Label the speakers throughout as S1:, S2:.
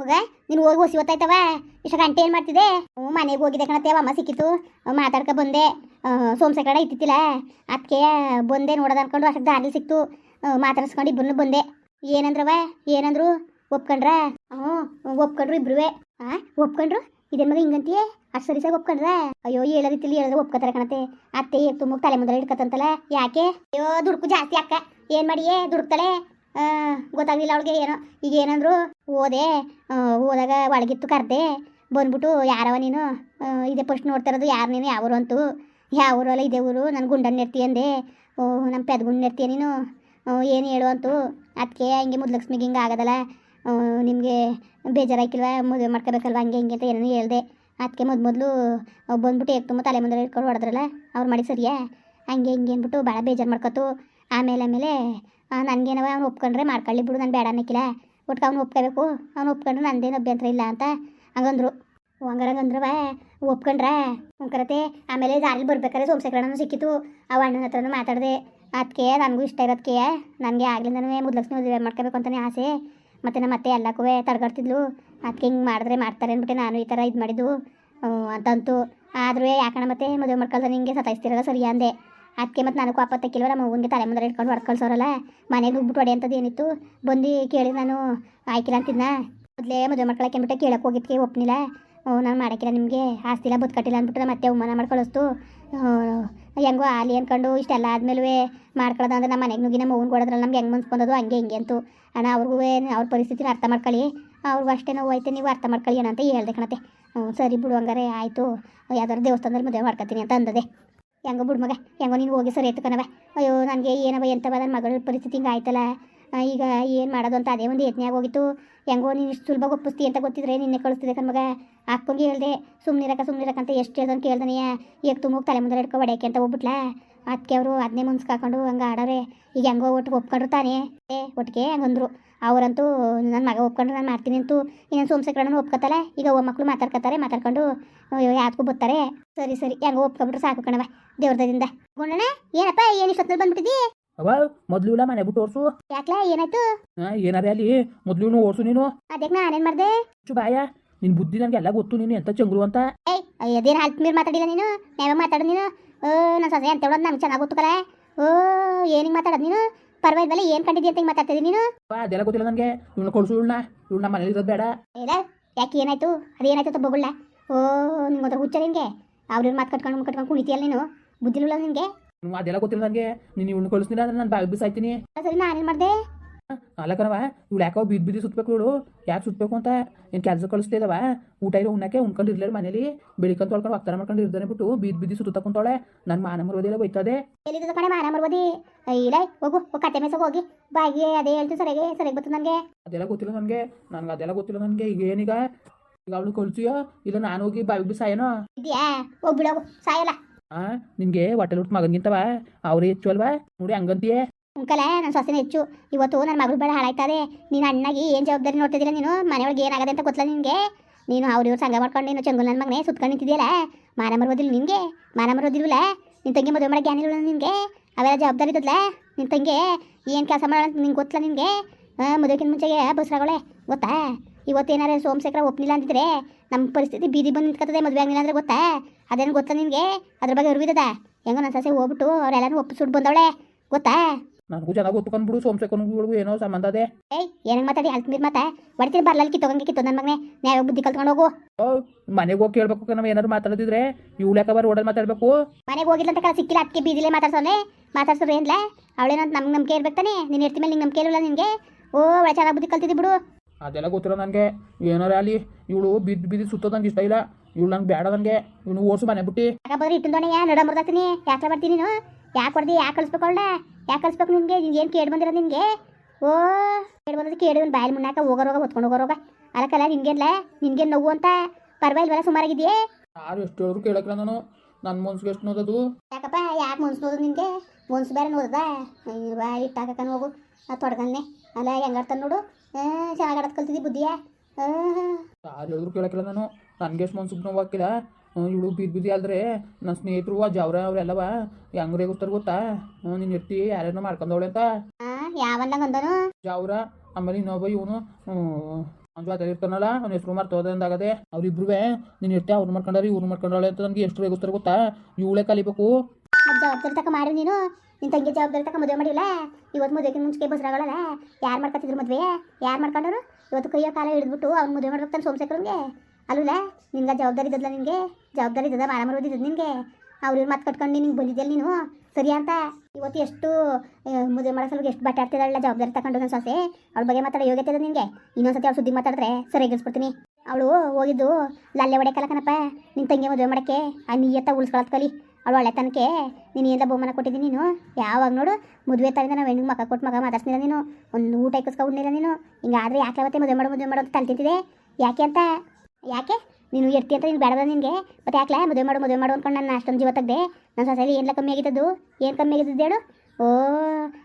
S1: ಮಗ, ನೀನು ಹೋಗಿ ಹೊಸಿ ಹೊತ್ತಾಯ್ತವ ಇಷ್ಟ ಗಂಟೆ ಏನು ಮಾಡ್ತಿದೆ ಹ್ಞೂ, ಮನೆಗೆ ಹೋಗಿದೆ ಕಣತ್ತೆ ಅಮ್ಮ ಸಿಕ್ಕಿತ್ತು. ಮಾತಾಡ್ಕೊ ಬಂದೆ. ಸೋಮಸೆ ಕಡೆ ಇತ್ತಿತ್ತಿಲ್ಲ ಅದಕ್ಕೆ ಬಂದೆ ನೋಡೋದು ಅನ್ಕೊಂಡು ಅಷ್ಟು ದಾರಿ ಸಿಕ್ತು. ಮಾತಾಡಿಸ್ಕೊಂಡು ಇಬ್ಬರನ್ನು ಬಂದೆ. ಏನಂದ್ರವ? ಏನಂದ್ರು? ಒಪ್ಕೊಂಡ್ರ? ಹ್ಞೂ, ಒಪ್ಕೊಂಡ್ರು ಇಬ್ರುವೆ. ಆ, ಒಪ್ಕೊಂಡ್ರು? ಇದೇನು ಮಗ ಹಿಂಗಂತೀಯ? ಅಷ್ಟು ಸರಿ ಸರಿ ಒಪ್ಕೊಂಡ್ರ? ಅಯ್ಯೋ, ಹೇಳೋದಿತ್ತಿಲ್ಲ ಹೇಳಿದ್ರೆ ಒಪ್ಕೋತಾರೆ ಕಣತೆ ಅತ್ತೆ ಈಗ ತುಂಬ ತಲೆ ಮುಂದೆ ಇಟ್ಕತ್ತಂತಲ್ಲ ಯಾಕೆ? ಅಯ್ಯೋ, ದುಡ್ಕು ಜಾಸ್ತಿ ಅಕ್ಕ. ಏನು ಮಾಡಿಯೇ ದುಡ್ಕ್ತಾಳೆ? ಗೊತ್ತಾಗ್ಲಿಲ್ಲ ಅವಳಿಗೆ ಏನೋ. ಈಗ ಏನಂದ್ರು? ಓದೆ ಹೋದಾಗ ಒಳಗಿತ್ತು ಕರ್ದೆ. ಬಂದ್ಬಿಟ್ಟು ಯಾರವ ನೀನು? ಇದೇ ಫಸ್ಟ್ ನೋಡ್ತಾ ಇರೋದು ಯಾರು ನೀನು? ಯಾವ ಊರು ಅಂತು. ಯಾವ ಊರಲ್ಲ ಇದೇ ಊರು. ನನ್ನ ಗುಂಡನ್ನ ನೆರ್ತಿ ಅಂದೆ. ನಮ್ಮ ಪೆದ್ಗುಂಡ್ ನೆರ್ತೀಯ ನೀನು? ಏನು ಹೇಳು ಅಂತು. ಅದಕ್ಕೆ ಹಿಂಗೆ ಮುದ್ಲಕ್ಷ್ಮಿಗೆ ಹಿಂಗೆ ಆಗೋದಲ್ಲ. ನಿಮಗೆ ಬೇಜಾರಾಯ್ಕಿಲ್ವ? ಮದುವೆ ಮಾಡ್ಕೋಬೇಕಲ್ವ? ಹಂಗೆ ಹಿಂಗೆ ಅಂತ ಏನೇನು ಹೇಳ್ದೆ. ಅದಕ್ಕೆ ಮೊದ್ ಮೊದಲು ಬಂದ್ಬಿಟ್ಟು ಏಕ್ ತುಂಬ ತಲೆ ಮುಂದೆ ಇಟ್ಕೊಂಡು ಹೊಡೆದ್ರಲ್ಲ, ಅವ್ರು ಮಾಡಿ ಸರಿಯಾ? ಹಂಗೆ ಹಿಂಗೆ ಅಂದ್ಬಿಟ್ಟು ಭಾಳ ಬೇಜಾರು ಮಾಡ್ಕೊತು. ಆಮೇಲೆ ಆಮೇಲೆ ನನಗೇನವ ಅವ್ನು ಒಪ್ಕೊಂಡ್ರೆ ಮಾಡ್ಕೊಳ್ಳಿ ಬಿಡು, ನಾನು ಬೇಡ ಅನ್ನಕ್ಕಿಲ್ಲ ಒಟ್ಟು ಅವ್ನು ಒಪ್ಕೋಬೇಕು? ಅವ್ನು ಒಪ್ಕೊಂಡ್ರೆ ನಂದೇನು ಅಭ್ಯಂತರ ಇಲ್ಲ ಅಂತ ಹಂಗಂದ್ರು. ಹಂಗಾರಂಗಂದ್ರವ ಒಪ್ಕೊಂಡ್ರೆ ಕರತೆ. ಆಮೇಲೆ ದಾರಿಲಿ ಬರ್ಬೇಕಾದ್ರೆ ಸೋಮಶೇಖರಣ್ಣನು ಸಿಕ್ಕಿತು ಆ ಅಣ್ಣನ ಹತ್ರನೂ ಮಾತಾಡಿದೆ. ಅದಕ್ಕೆ ನನಗೂ ಇಷ್ಟ ಇರೋದಕ್ಕೆ ನನಗೆ ಆಗ್ಲಿಂದನೂ ಮುದ್ಲಕ್ಷ್ಮಿ ಮದುವೆ ಮಾಡ್ಕೋಬೇಕು ಅಂತಲೇ ಆಸೆ. ಮತ್ತು ನಮ್ಮ ಅತ್ತೆ ಎಲ್ಲಕ್ಕೂ ತಡ್ಗಡ್ತಿದ್ಲು. ಅದಕ್ಕೆ ಹಿಂಗೆ ಮಾಡಿದ್ರೆ ಮಾಡ್ತಾರೆ ಅಂದ್ಬಿಟ್ಟು ನಾನು ಈ ಥರ ಇದು ಮಾಡಿದ್ದು ಅಂತಂತು. ಆದರೂ ಯಾಕಣ ಮತ್ತೆ ಮದುವೆ ಮಾಡ್ಕೊಳ್ತಾನೆ ಹಿಂಗೆ ಸತಾಯಿಸ್ತಿರಲ್ಲ ಸರಿ ಅಂದೆ. ಅದಕ್ಕೆ ಮತ್ತು ನನಗೂ ಅಪ್ಪತ್ತಕ್ಕಿಲ್ವ ನಮ್ಮ ಮಗುನಿಗೆ ತಲೆ ಮುಂದೆ ಇಟ್ಕೊಂಡು ಹೊಡ್ಕೊಳ್ಸೋರಲ್ಲ. ಮನೆಗೆ ಹೋಗ್ಬಿಟ್ಟು ಹೊಡೆ ಅಂಥದ್ದು ಏನಿತ್ತು? ಬಂದು ಕೇಳಿ ನಾನು, ಆಯ್ಕಿಲ್ಲ ಅಂತಿದ್ನ? ಮೊದಲೇ ಮದುವೆ ಮಾಡ್ಕೊಳಕ್ಕೆ ಅಂದ್ಬಿಟ್ಟು ಕೇಳಕ್ಕೆ ಹೋಗಿದ್ದಕ್ಕೆ ಹ್ಞೂ ನಾನು ಮಾಡೋಕ್ಕಿಲ್ಲ ನಿಮಗೆ. ಆಸ್ತಿಲ್ಲ ಬದುಕಟ್ಟಿಲ್ಲ ಅಂದ್ಬಿಟ್ಟು ನಮ್ಮ ಮತ್ತೆ ಅವಮಾನ ಕಳಿಸ್ತು ಹೆಂಗೋ ಆಲಿ ಅಂದ್ಕೊಂಡು ಇಷ್ಟೆಲ್ಲ ಆದಮೇಲೆ ಮಾಡ್ಕೊಳ್ಳೋದು ಅಂದ್ರೆ ನಮ್ಮ ಮನೆಗೆ ನುಗ್ಗಿ ನಮ್ಮ ಅವ್ನು ಕೊಡೋದ್ರಲ್ಲಿ ನಮ್ಗೆ ಹೆಂಗೆ ಮನ್ಸ್ಕೊಂಡದು ಹಂಗೆ ಹಿಂಗೆ ಅಂತು. ಅಣ್ಣ ಅವ್ರಿಗೂ ಅವ್ರ ಪರಿಸ್ಥಿತಿನ ಅರ್ಥ ಮಾಡ್ಕೊಳ್ಳಿ. ಅವ್ರಿಗೂ ಅಷ್ಟೇ ನೋವು ಐತೆ, ನೀವು ಅರ್ಥ ಮಾಡ್ಕೊಳ್ಳಿ ಏನಂತ ಹೇಳ್ದೆ ಕಣತೆ ಹ್ಞೂ ಸರಿ ಬಿಡು ಹಂಗಾರೆ, ಆಯಿತು. ಯಾವ್ದಾದ್ರು ದೇವಸ್ಥಾನದಲ್ಲಿ ಮದುವೆ ಮಾಡ್ಕೊತೀನಿ ಅಂತ ಅಂದದೆ. ಹೆಂಗೋ ಬಿಡು ಮಗ, ಹೆಂಗೋ ನೀನು ಹೋಗಿ ಸರಿ ಕಣವ ಅಯ್ಯೋ, ನನಗೆ ಏನವ ಎಂತವ ನನ್ನ ಮಗಳ ಪರಿಸ್ಥಿತಿ ಹಿಂಗೆ ಆಯ್ತಲ್ಲ. ಈಗ ಏನು ಮಾಡೋದು ಅಂತ ಅದೇ ಒಂದು ಯತ್ನೆ ಹೋಗಿತ್ತು. ಹೆಂಗೋ ನೀನು ಇಷ್ಟು ಸುಲಭ ಒಪ್ಪಿಸ್ತಿ ಅಂತ ಗೊತ್ತಿದ್ರೆ ನಿನ್ನೆ ಕಳಿಸ್ತಿದ್ದೆ ಕಣ್ಮಗ ಅಕ್ಕಂಗೆ ಹೇಳ್ದೆ ಸುಮ್ಮನಿರಕ ಅಂತ ಎಷ್ಟು ಹೇಳ್ದಂತ ಕೇಳ್ದನೆಯ ಈಗ ತುಂಬ ತಲೆ ಮುಂದೆ ಹಿಡ್ಕೊ ಹೊಡೆಯಕ್ಕೆ ಅಂತ ಹೋಗ್ಬಿಟ್ಲಾ. ಅದಕ್ಕೆ ಅವರು ಅದನ್ನೇ ಮುನ್ಸ್ಕಾಕೊಂಡು ಹಂಗೆ ಆಡೋರೆ ಈಗ ಹೆಂಗೋ ಒಟ್ಟಿಗೆ ಒಪ್ಕೊಂಡ್ರು ತಾನೇ. ಏ ಒಟ್ಟಿಗೆ ಹಂಗಂದ್ರು. ಅವರಂತೂ ನನ್ನ ಮಗ ಒಪ್ಕೊಂಡು ನಾನು ಮಾಡ್ತೀನಿ ಅಂತೂ ಇನ್ನೊಂದು ಸೋಮಶೇಖರಣ್ಣನ ಒಪ್ಕೊತಲ್ಲ ಈಗ ಒಬ್ಬ ಮಕ್ಕಳು ಮಾತಾಡ್ಕೊತಾರೆ ಮಾತಾಡ್ಕೊಂಡು ಯಾತ್ಗೂ ಬರ್ತಾರೆ. ಸರಿ ಸರಿ ಹೆಂಗೋ ಒಪ್ಕೊಬಿಟ್ರೆ ಸಾಕು ಕಣವ ದೇವ್ರದಿಂದ ಗುಂಡಣ್ಣ ಏನಪ್ಪ ಏನು ಇಷ್ಟೊತ್ತಲ್ಲಿ ಬಂದ್ಬಿಟ್ಟಿದ್ದಿ?
S2: ಅವ ಮೊದ್ಲು ಇಲ್ಲ ಮನೆ ಬಿಟ್ಟು ಓಡಿಸು.
S1: ಯಾಕ್ಲ ಏನಾಯ್ತು?
S2: ಏನಾರೇ ಅಲ್ಲಿ ಮೊದ್ಲು ಓಡಿಸು ನೀನು.
S1: ಅದಕ್ಕೆ ನಾನೇನು ಮಾಡಿದೆ?
S2: ಚು ಬಾಯ ನಿನ್ ಬುದ್ಧಿ ನನಗೆ ಎಲ್ಲ ಗೊತ್ತು ನೀನು ಎಂತ ಚಂಗ್ರು ಅಂತ.
S1: ಏಯ್ ಅದೇನು ಹಾಲ್ತ್ ಮೀರ್ ಮಾತಾಡಿಲ್ಲ ನೀನು? ನಾವೇ ಮಾತಾಡೋದು ನೀನು. ಓ ನನ್ನ ಸೊಸೆ ಅಂತ ಹೇಳೋದು ನಮ್ಗೆ ಚೆನ್ನಾಗಿ ಗೊತ್ತು ಕಲ ಓ ಏನಿಗೆ ಮಾತಾಡೋದು ನೀನು? ಪರವಾಗಿಲ್ಲ ಏನು ಕಂಡಿದ್ಯ ಅಂತ ಮಾತಾಡ್ತಿದ್ದೀನಿ ನೀನು?
S2: ಅದೆಲ್ಲ ಗೊತ್ತಿಲ್ಲ ನನಗೆ. ಇವಳನ್ನ ಕೊಡ್ಸು ಇವಳನ್ನ. ಇವಳನ್ನ ಮನೇಲಿ ಇರೋದು ಬೇಡ.
S1: ಇಲ್ಲ ಯಾಕೆ ಏನಾಯ್ತು? ಅದೇನಾಯ್ತು ಅಂತ ಬಗುಳ್ಳ ಓ ನಿಂಗೊಂದು ಹುಚ್ಚ ನಿಮಗೆ ಅವ್ರ ಮಾತು ಕಟ್ಕೊಂಡು ಕಟ್ಕೊಂಡು ಕುಣಿತಿಯಲ್ಲ ನೀನು? ಬುದ್ಧಿಲಿಲ್ಲ ನಿಮಗೆ
S2: ನೀವು ಅದೆಲ್ಲ ಗೊತ್ತಿಲ್ಲ ನನಗೆ. ನೀನು ಇವನು ಕಳಿಸ್ತೀನಿ ಅಂದ್ರೆ ನಾನು ಬಾಗಿ ಬಿಸಾಯ್ತೀನಿ.
S1: ಸರಿ ನಾನೇನು ಮಾಡಿದೆ?
S2: ಅಲ್ಲ ಕಣವ ಇವಳು ಯಾಕೋ ಬಿದ್ದು ಬಿದ್ದು ಸುತ್ತಬೇಕು ಇವಳು ಯಾಕೆ ಸುತ್ತಬೇಕು ಅಂತ? ಏನು ಕೆಲಸ ಕಳಿಸ್ತಿದವ ಊಟ ಇರೋ ಉಣ್ಣಕ್ಕೆ ಉಣ್ಕೊಂಡು ಇರ್ಲಿಲ್ಲ ಮನೇಲಿ. ಬೆಳಿಕಂತ ತೊಳ್ಕೊಂಡು ವಾಗ್ತಾರ ಮಾಡ್ಕೊಂಡು ಇರ್ದಾನೆ ಬಿಟ್ಟು ಬಿದ್ದು ಬಿದ್ದು ಸುತ್ತ ಕುಂತಾಳೆ. ನನ್ನ ಮಾನ ಮರೋದೆಲ್ಲ ಬೈತದೆ.
S1: ಎಲ್ಲಿದ್ದದ ಕಣೆ ಮಾನ ಮರ್ಬೋದಿ ಇಲ್ಲ ಹೋಗು ಕತೆ ಮೇಸಕ್ಕೆ ಹೋಗಿ. ಬಾಗಿ ಅದೇ ಹೇಳ್ತೀವಿ ಸರಿಗೆ ಸರಿಗೆ ಬರ್ತದೆ ನನಗೆ.
S2: ಅದೆಲ್ಲ ಗೊತ್ತಿಲ್ಲ ನನಗೆ. ನನಗೆ ಅದೆಲ್ಲ ಗೊತ್ತಿಲ್ಲ ನನಗೆ. ಈಗ ಏನೀಗ ಈಗ ಅವಳು ಕಳ್ಸಿಯೋ? ಇಲ್ಲ ನಾನು ಹೋಗಿ ಬಾವಿಗೆ ಬಿಸಾಯನೋ
S1: ಇದೆಯಾ? ಹೋಗ್ಬಿಡೋಗು ಸಾಯಲ್ಲ.
S2: ಆ ನಿನಗೆ ಹೊಟ್ಟೆಲ್ ಊಟ ಮಗನಿಗಿಂತವ? ಅವ್ರೇ ಹೆಚ್ಚು ಅಲ್ವಾ? ನೋಡಿ ಹಂಗಂತೀಯೇ?
S1: ಉಂಕಲ ನನ್ನ ಸೊಸೆನ ಹೆಚ್ಚು. ಇವತ್ತು ನನ್ನ ಮಗಳು ಬೇಡ, ಹಾಳಾಯ್ತದೆ. ನೀನು ಅಣ್ಣಾಗಿ ಏನು ಜವಾಬ್ದಾರಿ ನೋಡ್ತಿದ್ದೀರ ನೀನು? ಮನೆಯೊಳಗೆ ಏನಾಗದೆ ಅಂತ ಗೊತ್ತಲ್ಲ ನಿನಗೆ? ನೀನು ಅವ್ರ ಇವ್ರು ಸಂಘ ಮಾಡ್ಕೊಂಡು ನೀನು ಚಂಗು ನನ್ನ ಮಗನೇ ಸುತ್ಕೊಂಡು ನಿಂತಿದೆಯಲ್ಲ? ಮಾನ ಮರೋದಿಲ್ಲ ನಿನಗೆ? ಮಾನ ಮರೋದಿಲ್ವಲ್ಲ ನಿನ್ನ ತಂಗಿ ಮದುವೆ ಮಾಡೋ ಜ್ಞಾನ ಇಲ್ಲ ನಿನಗೆ? ಅವೆಲ್ಲ ಜವಾಬ್ದಾರಿ ಇದ್ದಲ್ಲ ನಿನ್ನ ತಂಗಿ ಏನು ಕೆಲಸ ಮಾಡೋಣ ನಿಂಗೆ ಗೊತ್ತಲ್ಲ ನಿನಗೆ? ಮದುವೆಗಿಂತ ಮುಂಚೆಗೆ ಬಸ್ರಾಗಳೆ, ಗೊತ್ತಾ? ಇವತ್ತು ಇವತ್ತೇನಾರ ಸೋಮಶೇಖರ ಒಪ್ಪಲಿಲ್ಲ ಅಂತಿದ್ರೆ ನಮ್ಮ ಪರಿಸ್ಥಿತಿ ಬೀದಿ ಬಂದು ನಿಂತ್ಕೊತದೆ ಮದುವೆ ಆಗಿಲ್ಲ ಅಂದ್ರೆ ಗೊತ್ತಾ? ಅದೇನು ಗೊತ್ತಾ ನಿನಗೆ? ಅದ್ರ ಬಗ್ಗೆ ಅರಿವಿದದ? ಹೆಂಗೋ ನನ್ನ ಸಸೆ ಹೋಗ್ಬಿಟ್ಟು ಅವರೆಲ್ಲರೂ ಒಪ್ಪಿಸ್ಬಿಟ್ಟು ಬಂದವಳೆ, ಗೊತ್ತಾ?
S2: ನನಗೂ ಚೆನ್ನಾಗಿ ಗೊತ್ತುಕೊಂಡ್ಬಿಡು ಸೋಮಶೇಖರ್ಗಳಿಗೂ ಏನೋ ಸಂಬಂಧ ಅದೇ.
S1: ಏಯ್ ಏನಂಗ್ ಮಾತಾಡಿ? ಅಲ್ಪ ಮೀರ್ ಮಾತಾ. ಹೊಡಿತೀನಿ ಬರ್ಲಲ್ಲಿ ಕಿತ್ತೋಗಂಗೆ ಕಿತ್ತು ನನ್ನ ಮಗನೇ. ನ್ಯಾಯ ಬುದ್ಧಿ ಕಲ್ತ್ಕೊಂಡು ಹೋಗು.
S2: ಓ ಮನೆಗೆ ಹೋಗಿ ಕೇಳ್ಬೇಕು ನಾವು ಏನಾರು ಮಾತಾಡಿದ್ರೆ ಇವಳು ಬರ್ ಓಡಲ್ ಮಾತಾಡಬೇಕು?
S1: ಮನೆಗೆ ಹೋಗಿಲ್ಲ ಅಂತ ಸಿಕ್ಕಿಲ್ಲ ಅದಕ್ಕೆ ಬೀದಿಲೇ ಮಾತಾಡ್ಸೋನೆ. ಮಾತಾಡ್ಸೋರು ಏನ್ಲ? ಅವಳೇನಂತ ನಮ್ಗೆ ನಂಬಿಕೆ ಇರ್ಬೇಕು ತಾನೆ. ನೀನು ಇರ್ತಿ ಮೇಲೆ ನಿಂಗೆ ನಂಬಿಕೆ ಇರಲ್ಲ ನಿನಗೆ? ಓ ಒಳ್ಳೆ ಚೆನ್ನಾಗಿ ಬುದ್ಧಿ ಕಲ್ತಿದ್ದಿ ಬಿಡು.
S2: ಅದೆಲ್ಲ ಗೊತ್ತಿಲ್ಲ ನನಗೆ. ಏನಾರ ಅಲ್ಲಿ ಇವಳು ಬಿದ್ದು ಬಿದ್ದು ಸುತ್ತೋದಂಗೆ ಇಷ್ಟ ಇಲ್ಲ. ಇವಳು ನಂಗೆ ಬೇಡ ನಂಗೆ. ಇವನು ಓಡಿಸು ಮನೆ ಬಿಟ್ಟಿ.
S1: ಯಾಕೆ ಬಂದ್ರೆ ಇಟ್ಟಿನ ದೋಣೆಯ ನಡ ಮುರ್ದಾಕ್ತೀನಿ ಯಾಕೆ ಬರ್ತೀನಿ ನೀನು? ಯಾಕೆ ಹೊಡೆದು? ಯಾಕೆ ಕಳಿಸ್ಬೇಕು ಅವಳ ಯಾಕೆ ಕಳಿಸ್ಬೇಕು ನಿನಗೆ? ನಿನ್ಗೆ ಏನು ಕೇಳಿ ಬಂದಿರೋದು ನಿನಗೆ? ಓ ಕೇಳಿ ಬಂದದ್ದು ಕೇಳಿ ಒಂದು ಬಾಯಲ್ಲಿ ಮುನ್ನಾಕ ಹೋಗೋರೋಗ ಹೊತ್ಕೊಂಡು ಹೋಗೋರೋಗ ಅಲಕಲ್ಲ ನಿನ್ಗೇನ್ಲ? ನಿನ್ಗೆ ನೋವು ಅಂತ? ಪರವಾಗಿಲ್ಲ ಪರವಾಗಿಲ್ವಲ್ಲ ಸುಮಾರಾಗಿದೆಯೇ?
S2: ಯಾರು ಎಷ್ಟು ಹೇಳಿದ್ರು ಕೇಳಕ್ರ ನಾನು. ನನ್ನ ಮನ್ಸಿಗೆ ಎಷ್ಟು ನೋದದು?
S1: ಯಾಕಪ್ಪ ಯಾಕೆ ಮನ್ಸು ನೋದು ನಿನಗೆ? ಮನ್ಸು ಬೇರೆ ನೋದದ? ಬಾ ಇಟ್ಟಾಕನ ಹೋಗು. ಅದು ತೊಡ್ಗನ್ನೆ. ಅಲ್ಲ ಹೆಂಗಾಡ್ತಾನೆ ನೋಡು. ಚೆನ್ನಾಗಿ ಆಡೋದು ಕಲ್ತಿದ್ದಿ ಬುದ್ಧಿಯ?
S2: ಯಾರು ಹೇಳಿದ್ರು ಕೇಳಕ್ಕಿಲ್ಲ ನಾನು. ನನಗೆ ಎಷ್ಟು ಮನ್ಸಿಗೆ ನೋವಾಕಿಲ್ಲ ಇವಳು ಬಿದ್ದು ಬೀದಿ ಅಲ್ದ್ರೆ ನನ್ನ ಸ್ನೇಹಿತರು ಜವರ ಅವರೆಲ್ಲವ ಹೆಂಗ್ ಗೊತ್ತಾರ ಗೊತ್ತಾ? ನೀನು ಇರ್ತಿ ಯಾರೇನೋ ಮಾಡ್ಕೊಂಡವಳೆ ಅಂತ.
S1: ಯಾವನ್ನ
S2: ಜಾವ್ರ ಆಮೇಲೆ ಇನ್ನೊಬ್ಬ ಇವನು ಅವ್ನ ಜೊತೆ ಇರ್ತಾನಲ್ಲ ಅವ್ನ ಹೆಸರು ಮರ್ತೋದಂದಾಗದೆ ಅವ್ರಿಬ್ರು ನೀನು ಇರ್ತೆ ಅವ್ರು ಮಾಡ್ಕೊಂಡಾರೆ ಇವ್ರು ಮಾಡ್ಕೊಂಡಾಳೆ ಅಂತ ನನಗೆ ಎಷ್ಟು ಗೊತ್ತಾರ ಗೊತ್ತಾ? ಇವಳೆ ಕಲಿಬೇಕು.
S1: ಜವಾಬ್ದಾರಿ ತಕ ಮಾಡಿ ನೀನು. ನಿನ್ ತಂಗಿ ಜವಾಬ್ದಾರಿ ತಕ ಮದುವೆ ಮಾಡಿಲ್ಲ. ಇವತ್ತು ಮದುವೆಗೆ ಮುಂಚೆ ಬಸ್ರಾಗಳಲ್ಲ ಯಾರು ಮಾಡ್ಕೊತಿದ್ರು ಮದುವೆ? ಯಾರು ಮಾಡ್ಕೊಂಡರು ಇವತ್ತು ಕೈಯ ಕಾಲ ಹಿಡಿದ್ಬಿಟ್ಟು ಅವ್ನು ಮದುವೆ ಮಾಡ್ಬೇಕು ತಾನೆ ಸೋಮಶೇಖರಂಗೆ ಅಲ್ಲಲ್ಲ ನಿಂಗೆ ಜವಾಬ್ದಾರಿ ಇದ್ದಲ್ಲ ನಿನಗೆ? ಜವಾಬ್ದಾರಿ ಇದ್ದದ ಮಾರ ನಿಂಗೆ ನಿನಗೆ? ಅವ್ರ ಮತ್ತೆ ಕಟ್ಕೊಂಡು ನಿಂಗೆ ಬಂದಿದ್ದೆಲ್ಲ ನೀನು? ಸರಿ ಅಂತ? ಇವತ್ತು ಎಷ್ಟು ಮದುವೆ ಮಾಡೋ ಎಷ್ಟು ಬಟ್ಟೆ ಜವಾಬ್ದಾರಿ ತಗೊಂಡು ನನ್ನ ಸೊಸೆ? ಅವ್ಳ ಬಗ್ಗೆ ಮಾತಾಡೋ ಯೋಗ್ಯತೆ ನಿನಗೆ? ಇನ್ನೊಂದ್ಸತಿ ಅವ್ಳು ಸುದ್ದಿ ಮಾತಾಡಿದ್ರೆ ಸರಿಯಾಗಿಸ್ಬಿಡ್ತೀನಿ ಅವಳು ಹೋಗಿದ್ದು ಲಲ್ಲೆ ಒಡೆ ಕಣಪ್ಪ ನಿನ್ನ ತಂಗಿ ಮದುವೆ ಮಾಡೋಕ್ಕೆ? ಆ ನೀಯತ್ತ ಉಳಿಸ್ಕೊಳತ್ ಕಲಿ. ಅವಳು ಒಳ್ಳೆತನಕ್ಕೆ ನೀನು ಎಲ್ಲ ಬಹುಮಾನ ಕೊಟ್ಟಿದ್ದೀನಿ ನೀನು? ಯಾವಾಗ ನೋಡು, ಮದುವೆ ತರಿಂದ ನಾವು ಹೆಣ್ಣಿಗೆ ಮಕ್ಕ ಕೊಟ್ಟು ಮಗ ಮಾತಾಡ್ಸಿಲ್ಲ ನೀನು? ಒಂದು ಊಟ ಇಕ್ಕಿಸ್ಕೊಂಡಿಲ್ಲ ನೀನು? ಹಿಂಗಾದ್ರೆ ಯಾಕೆ ಮತ್ತೆ ಮದುವೆ ಮಾಡೋ, ಮದುವೆ ಮಾಡೋದು ತಲೆ ತಿಂತಿದೆ? ಯಾಕೆ ಅಂತ? ಯಾಕೆ? ನೀನು ಎರ್ತಿ ಅಂತ ನೀನು ಬೇಡದ ನಿನಗೆ? ಮತ್ತೆ ಯಾಕೆ ಮದುವೆ ಮಾಡು ಮದುವೆ ಮಾಡು ಅನ್ಕೊಂಡು ನಾನು ಅಷ್ಟೊಂದು ಜೀವ ತೆಗ್ದೆ. ನನ್ನ ಸಸಲಿ ಏನೆಲ್ಲ ಕಮ್ಮಿ ಆಗಿದ್ದದ್ದು? ಏನು ಕಮ್ಮಿ ಆಗಿದ್ದು ಹೇಳು? ಓ,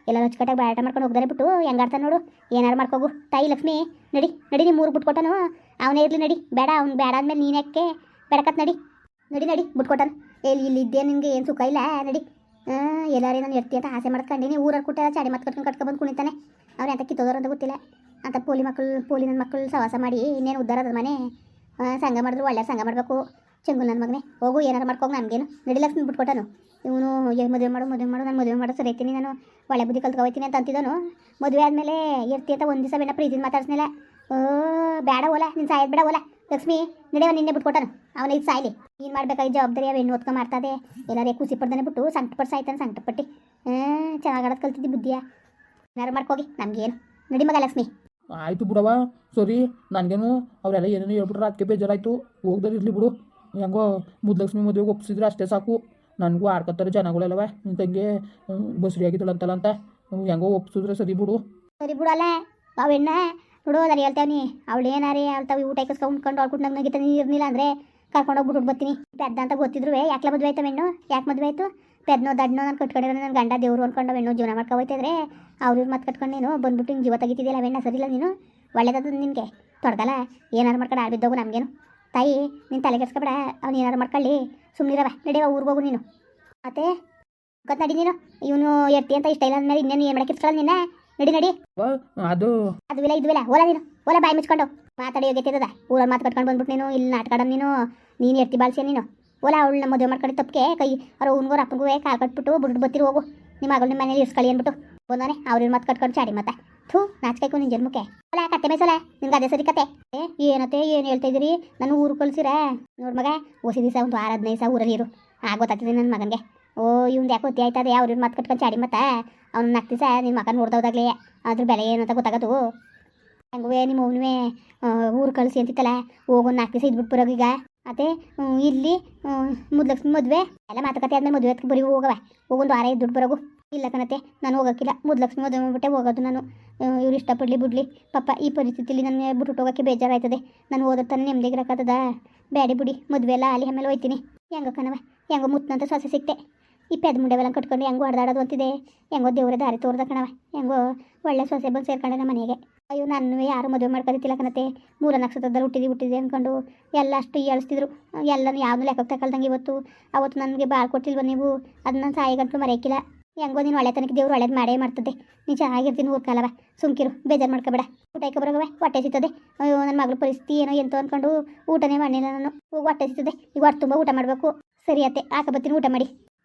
S1: ಎಲ್ಲ ಅಚ್ಚುಕಟ್ಟಾಗಿ ಬ್ಯಾಟ ಮಾಡ್ಕೊಂಡು ಹೋಗ್ದಾರೆ ಬಿಟ್ಟು ಹೆಂಗಾಡ್ತಾ ನೋಡು. ಏನಾರು ಮಾಡ್ಕೋಗು. ತಾಯಿ ಲಕ್ಷ್ಮಿ, ನಡಿ ನಡಿ ನೀ ಮೂರು ಬಿಟ್ಕೊಟ್ಟನು. ಅವನೇ ಇರಲಿ, ನಡಿ. ಬೇಡ, ಅವ್ನು ಬೇಡ ಅಂದಮೇಲೆ ನೀನು ಯಾಕೆ? ಬೇಡಕತ್ ನಡಿ. ನಡಿ ನಡಿ, ಬಿಟ್ಕೊಟ್ಟನು. ಎಲ್ಲಿ ಇಲ್ಲಿ ಇದ್ದೇ ನಿನಗೆ? ಏನು ಸುಖ ಇಲ್ಲ? ನಡಿ. ಎಲ್ಲಾರೇ ನಾನು ಇರ್ತಿ ಅಂತ ಆಸೆ ಮಾಡ್ಕೊಂಡಿನಿ ಊರಲ್ಲಿ ಕೊಟ್ಟೆಲ್ಲ ಚಾಡಿ ಮತ್ತೆ ಕಟ್ಕೊಂಡು ಕಟ್ಕೊಂಡು ಬಂದು ಕುಣಿತಾನೆ. ಅವ್ರು ಎಂತ ಕಿತ್ತೋದ್ರಂತ ಅಂತ ಗೊತ್ತಿಲ್ಲ. ಅಂತ ಪೋಲಿ ಮಕ್ಕಳು ಪೋಲಿ ನನ್ನ ಮಕ್ಕಳು ಸವಾಸ ಮಾಡಿ ಇನ್ನೇನು ಉದ್ದಾರ ಅದ ಮನೆ? ಆ, ಸಂಘ ಮಾಡಿದ್ರು ಒಳ್ಳೆ ಸಂಘ ಮಾಡಬೇಕು. ಚಂಗು ನನ್ನ ಮಗನೇ. ಹೋಗು ಏನಾರು ಮಾಡ್ಕೋಗಿ ನಮಗೇನು ನಡಿಲಕ್ಷ್ಮಿ ಬಿಟ್ಕೊಟ್ಟನು ಇವನು ಮದುವೆ ಮಾಡು ಮದುವೆ ಮಾಡು ನಾನು ಮದುವೆ ಮಾಡೋ ಸರಿತೀನಿ ನಾನು. ಒಳ್ಳೆ ಬುದ್ಧಿ ಕಲ್ತ್ಕೊಳ್ತೀನಿ ಅಂತ ಅಂತಿದ್ದನು ಮದುವೆ ಆದಮೇಲೆ ಇರ್ತಿ ಅಂತ ಒಂದು ದಿವಸ ಬೇಡ ಪ್ರೀತಿನ ಮಾತಾಡ್ಸ್ನಿಲ್ಲ ಓ ಬೇಡ ಓಲ ನಿನ್ನ ಸಾಯೋದು ಬೇಡ ಓಲ. ಲಕ್ಷ್ಮಿ ನಡೆಯವ ನಿನ್ನೆ ಬಿಟ್ಕೊಟ್ಟನು. ಅವನ ಇದು ಸಾಯ್ಲಿ. ಏನು ಮಾಡ್ಬೇಕಾಗಿ ಜವಾಬ್ದಾರಿ ಅವ ಹೆಣ್ಣು ಓದ್ಕೊಂಡು ಮಾಡ್ತದೆ. ಎಲ್ಲರೇ ಖುಷಿ ಪಡ್ದಾನೆ ಬಿಟ್ಟು ಸಂಕಟ ಪಟ್ಟು ಸಾಯ್ತಾನೆ ಸಂಕಟ ಪಟ್ಟಿ. ಹಾಂ ಚೆನ್ನಾಗಿ ಆಡೋದು ಕಲ್ತಿದ್ದಿ ಬುದ್ಧಿಯ. ಏನಾರು ಮಾಡ್ಕೋಗಿ ನಮಗೇನು. ನಡಿ ಮಗ ಲಕ್ಷ್ಮಿ.
S2: ಆಯಿತು ಬಿಡವ ಸರಿ, ನನಗೇನು ಅವರೆಲ್ಲ ಏನೇನು ಹೇಳ್ಬಿಟ್ರೆ, ಅದಕ್ಕೆ ಬೇಜಾರಾಯಿತು. ಹೋಗ್ದಾರೆ ಇರಲಿ ಬಿಡು. ಹೆಂಗೋ ಮುದ್ಲಕ್ಷ್ಮಿ ಮದುವೆಗೆ ಒಪ್ಪಿಸಿದ್ರೆ ಅಷ್ಟೇ ಸಾಕು. ನನಗೂ ಆಡ್ಕೊತಾರೆ ಜನಗಳೆಲ್ಲವ. ತಂಗಿ ಬಸ್ರಿ ಆಗಿದ್ದಳಂತಲ್ಲ ಅಂತ. ಹೆಂಗೋ ಒಪ್ಸಿದ್ರೆ ಸರಿ ಬಿಡು.
S1: ಸರಿ ಬಿಡಲ್ಲ ಅವೆಣ್ಣ ನೋಡು, ನಾನು ಹೇಳ್ತೇವನಿ. ಅವಳು ಏನಾರೇ ಹೇಳ್ತಾವ ಊಟ ಹಾಕಿಸ್ಕೊಂಡು ಉಂಡ್ಕೊಂಡು ಅವ್ಳು ನಂಗೆ ನಗಿತ ನೀರು ಇರಲಿಲ್ಲ ಅಂದರೆ ಕರ್ಕೊಂಡೋಗಿ ಬಿಟ್ಬಿಟ್ಟು ಬರ್ತೀನಿ. ಪೆದ್ದ ಅಂತ ಗೊತ್ತಿದ್ರು ಯಾಕೆ ಮದುವೆ ಆಯ್ತು ಹೆಣ್ಣು? ಯಾಕೆ ಮದುವೆ ಆಯಿತು? ಪೆದ್ನೋ ದಡ್ನೋ ನಾನು ಕಟ್ಕೊಂಡಿರೋ ನನ್ನ ಗಂಡ ದೇವ್ರು ಅನ್ಕೊಂಡು ಹೆಣ್ಣು ಜೀವನ ಮಾಡ್ಕೊ ಹೋಯ್ತಿದ್ರೆ ಅವ್ರ ಮತ್ತೆ ಕಟ್ಕೊಂಡು ನೀನು ಬಂದ್ಬಿಟ್ಟು ಹಿಂಗೆ ಜೀವ ತೆಗಿತಿದ್ದಿಲ್ಲ ಅವೆಣ್ಣ ಸರಿಲ್ಲ ನೀನು? ಒಳ್ಳೇದದ ನಿನಗೆ. ತೊಡ್ದಲ್ಲ ಏನಾರು ಮಾಡ್ಕೊಂಡು ಆಡ್ಬಿದ್ದೋಗು ನಮಗೇನು. ತಾಯಿ ನೀನು ತಲೆ ಕೆಡ್ಸ್ಕೊಬೇಡ. ಅವ್ನು ಏನಾರು ಮಾಡ್ಕೊಳ್ಳಿ. ಸುಮ್ಮನಿರವ ನಡೆಯವ ಊರಿಗೆ ಹೋಗು ನೀನು. ಮತ್ತೆ? ಗೊತ್ತ ನಡಿ ನೀನು. ಇವನು ಎರ್ತಿ ಅಂತ ಇಷ್ಟ ಇಲ್ಲ ಅಂದ್ಮೇಲೆ ಇನ್ನೇನು ಏನು ಮಾಡಕ್ಕೆ ಇಸ್ಕೊಳ್ಳ ನಿನ್ನ? ನಡಿ ನಡಿ.
S2: ಅದು.
S1: ಅದು ಇಲ್ಲ ಇದು ಇಲ್ಲ ಓಲ ನೀನು. ಓಲ ಬಾಯಿ ಮುಚ್ಕೊಂಡು. ಮಾತಾಡಿ ಯೋಗ್ಯತೆ ಊರಲ್ಲಿ ಮಾತು ಕಟ್ಕೊಂಡು ಬಂದ್ಬಿಟ್ಟು ನೀನು. ಇಲ್ಲಿ ನಾಟ್ಕಾಡ ನೀನು. ನೀನು ಎರ್ತಿ ಬಾಳ್ಸಿಯ ನೀನು? ಓಲ ನಮ್ಮ ಮದುವೆ ಮಾಡ್ಕೊಂಡು ತಪ್ಪಿಗೆ ಕೈ, ಅವ್ರ ಅವ್ನಿಗೂ ಅಪ್ಪನಿಗೂ ಕಾಲು ಕಟ್ಬಿಟ್ಟು ಬಿಟ್ಟು ಬತ್ತಿರು ಹೋಗು. ನಿಮ್ಮ ಮಗಳು ನಿಮ್ಮ ಮನೇಲಿ ಇರ್ಸ್ಕೊಳ್ಳಿ ಅಂದ್ಬಿಟ್ಟು ಬಂದಾನೆ. ಅವ್ರ ಮತ್ತೆ ಕಟ್ಕೊಂಡು ಚಾಡಿ ಮತ್ತೆ. ಥೂ, ನಾಚಕಾಯ್ಕು ನಿನ್ನ ಜನ್ಮಕ್ಕೆ. ಅಲ್ಲ ಕತ್ತೆ ಮೇಸಲ. ನಿನ್ಗೆ ಅದೇ ಸರಿ ಕತೆ. ಏ, ಏನತ್ತೆ, ಏನು ಹೇಳ್ತಾ ಇದ್ದೀರಿ? ನಾನು ಊರು ಕಳ್ಸಿರ. ನೋಡ್ ಮಗ, ಹೊಸ ದಿವಸ ಒಂದು ವಾರ ಹದಿನೈದು ದಿವಸ ಊರಲ್ಲಿ ಇರು. ಆಗ ಗೊತ್ತಾಗ್ತದೆ ನನ್ನ ಮಗನಿಗೆ. ಓ ಇವ್ನು ಯಾಕೆ ಗೊತ್ತಿ ಆಯ್ತದೆ. ಅವ್ರ ಮತ್ತೆ ಕಟ್ಕೊಂಡು ಚಾಡಿ ಮತ್ತೆ. ಅವ್ನು ನಾಲ್ಕು ದಿವಸ ನಿನ್ನ ಮಗನ ನೋಡ್ದೋದಾಗ್ಲೇ ಅದ್ರ ಬೆಲೆ ಏನಂತ ಗೊತ್ತಾಗದು. ಹೆಂಗುವೆ ನಿಮ್ಮ ಅವ್ನುವೆ ಊರು ಕಳಿಸಿ ಅಂತಿತ್ತಲ್ಲ. ಹೋಗೊಂದು ನಾಲ್ಕು ದಿವಸ ಇದ್ಬಿಟ್ಟು ಬರೋಗ ಈಗ. ಅದೇ ಇಲ್ಲಿ ಮುದ್ಲಕ್ಷ್ಮಿ ಮದುವೆ. ಎಲ್ಲ ಮಾತುಕತೆ ಆದ್ಮೇಲೆ ಮದುವೆ ಬರೀ ಹೋಗವೆ ಹೋಗೊಂದು ಆರೈದು ದುಡ್ಡು ಬರೋಗು. ಇಲ್ಲ ಕಣತೆ, ನಾನು ಹೋಗೋಕ್ಕಿಲ್ಲ. ಮುದ್ಲಕ್ಷ್ಮಿ ಮದುವೆ ಮಾಡ್ಬಿಟ್ಟೆ ಹೋಗೋದು ನಾನು. ಇವ್ರು ಇಷ್ಟಪಡಲಿ ಬಿಡ್ಲಿ. ಪಾಪ ಈ ಪರಿಸ್ಥಿತಿಲಿ ನನಗೆ ಬಿಟ್ಟು ಹೋಗೋಕ್ಕೆ ಬೇಜಾರಾಯ್ತದೆ. ನಾನು ಓದೋ ನೆಮ್ಮದಿ ನೆಮ್ಮದಿಗಿರಕ್ಕತ್ತದ ಬ್ಯಾಡಿ ಬಿಡಿ, ಮದುವೆ ಎಲ್ಲ ಅಲ್ಲಿ ಆಮೇಲೆ ಹೋಯ್ತೀನಿ. ಹೆಂಗೋ ಕಣವ ಹೆಂಗೋ ಮುತ್ತಂತ ಸೊಸೆ ಸಿಕ್ತೆ. ಈ ಪೆದ್ ಮುಂಡೆವೆಲ್ಲ ಕಟ್ಕೊಂಡು ಹೆಂಗೋ ಹೊಡೆದಾಡೋದು ಅಂತಿದೆ. ಹೆಂಗೋ ದೇವ್ರ ದಾರಿ ತೋರ್ದ ಕಣವ ಹೆಂಗೋ ಒಳ್ಳೆ ಸೊಸೆ ಬಂದು ಸೇರ್ಕೊಂಡೆ ಮನೆಗೆ. ಅಯ್ಯೋ ನಾನು ಯಾರು ಮದುವೆ ಮಾಡ್ಕೊತಿಲ್ಲ ಕಣತೆ ಮೂರ ನಕ್ಷತ್ರದಲ್ಲಿ ಹುಟ್ಟಿದಿ ಹುಟ್ಟಿದೆ ಅಂದ್ಕೊಂಡು ಎಲ್ಲ ಅಷ್ಟು ಏಳ್ಸ್ತಿದ್ರು ಎಲ್ಲನೂ ಯಾವ್ದು ಲೆಕ್ಕ ತಗೊಳ್ದಂಗೆ ಇವತ್ತು. ಅವತ್ತು ನನಗೆ ಬಾಳ್ ಕೊಟ್ಟಿಲ್ವ ನೀವು? ಅದನ್ನ ಸಾಯಿಗಂತೂ ಮರೆಯಕ್ಕಿಲ್ಲ. ಹೆಂಗೋ ನೀನು ಒಳ್ಳೆ ತನಕ ದೇವ್ರು ಒಳ್ಳೇದು ಮಾಡೇ ಮಾಡ್ತದೆ. ನೀನು ಚೆನ್ನಾಗಿರ್ತೀನಿ ಊರ್ಕಲ್ಲವ ಸುಮ್ಕಿರು, ಬೇಜಾರು ಮಾಡ್ಕೋಬೇಡ. ಊಟ ಇಕ್ಕ ಬರೋಗವೆ ಹೊಟ್ಟೆ ಸಿಗ್ತದೆ. ಅಯ್ಯೋ ನನ್ನ ಮಗಳ ಪರಿಸ್ಥಿತಿ ಏನೋ ಎಂತೋ ಅಂದ್ಕೊಂಡು ಊಟನೇ ಮಾಡಿಲ್ಲ ನಾನು. ಹೊಟ್ಟೆ ಸಿಗ್ತದೆ. ಈಗ ಹೊಟ್ಟೆ ತುಂಬ ಊಟ ಮಾಡಬೇಕು. ಸರಿ ಅತ್ತೆ, ಆಕ ಬರ್ತೀನಿ, ಊಟ ಮಾಡಿ.